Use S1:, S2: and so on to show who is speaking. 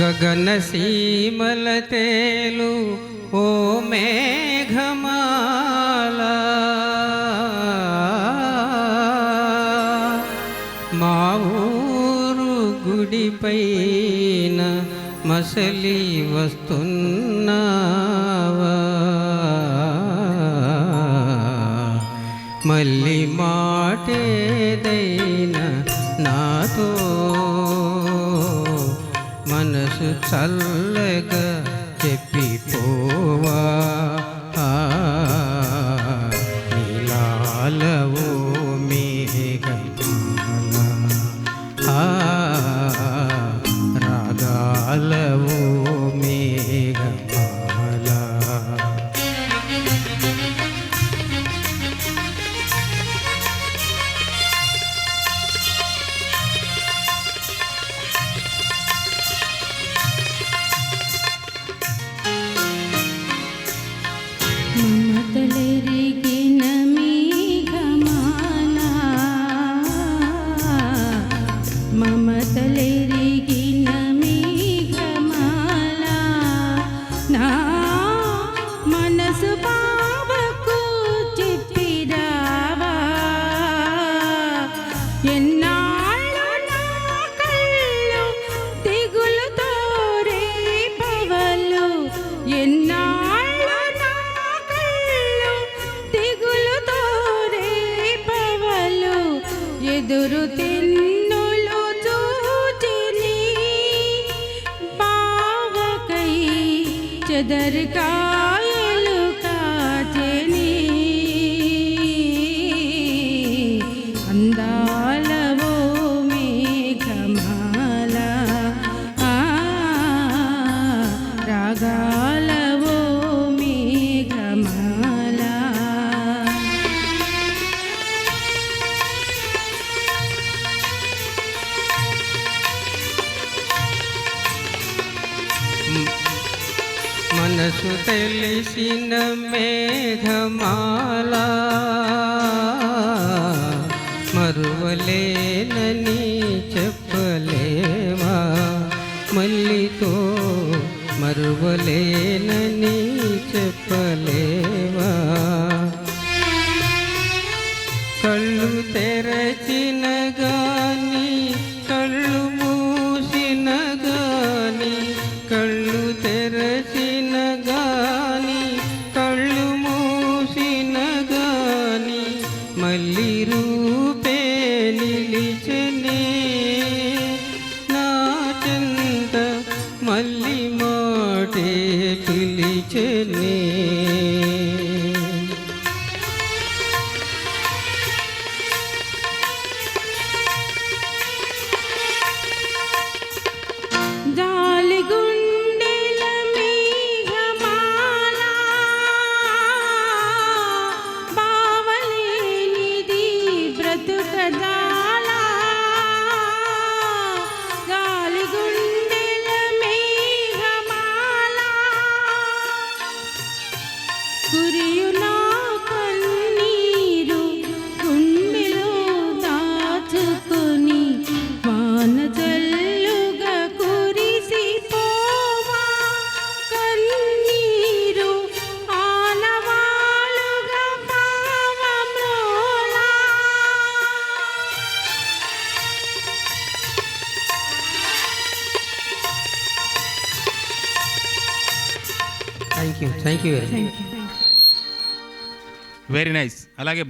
S1: గగన సీమల తేలు ఓ మేఘమాల. మా ఊరు గుడిపైన మసలి వస్తున్నావా. మళ్ళీ మాటేదైనా నాతో మనసు చల్లగా చెప్పిపోవా?
S2: ఎన్నాళ్ళు నా కళ్ళు దిగులుతో రేపవలు ఎదురు తెన్నులు చూచిని బావకై
S1: మనసు తెలిసిన మేఘమాల మరువలేనని చెప్పలేవా మల్లితో మరువలేనని చెప్పలేవా కళ్ళు తెరచిన గానీ
S2: കിളിച്ചെന്നീ
S1: thank you thank you very much
S2: thank you
S3: very nice అలాగే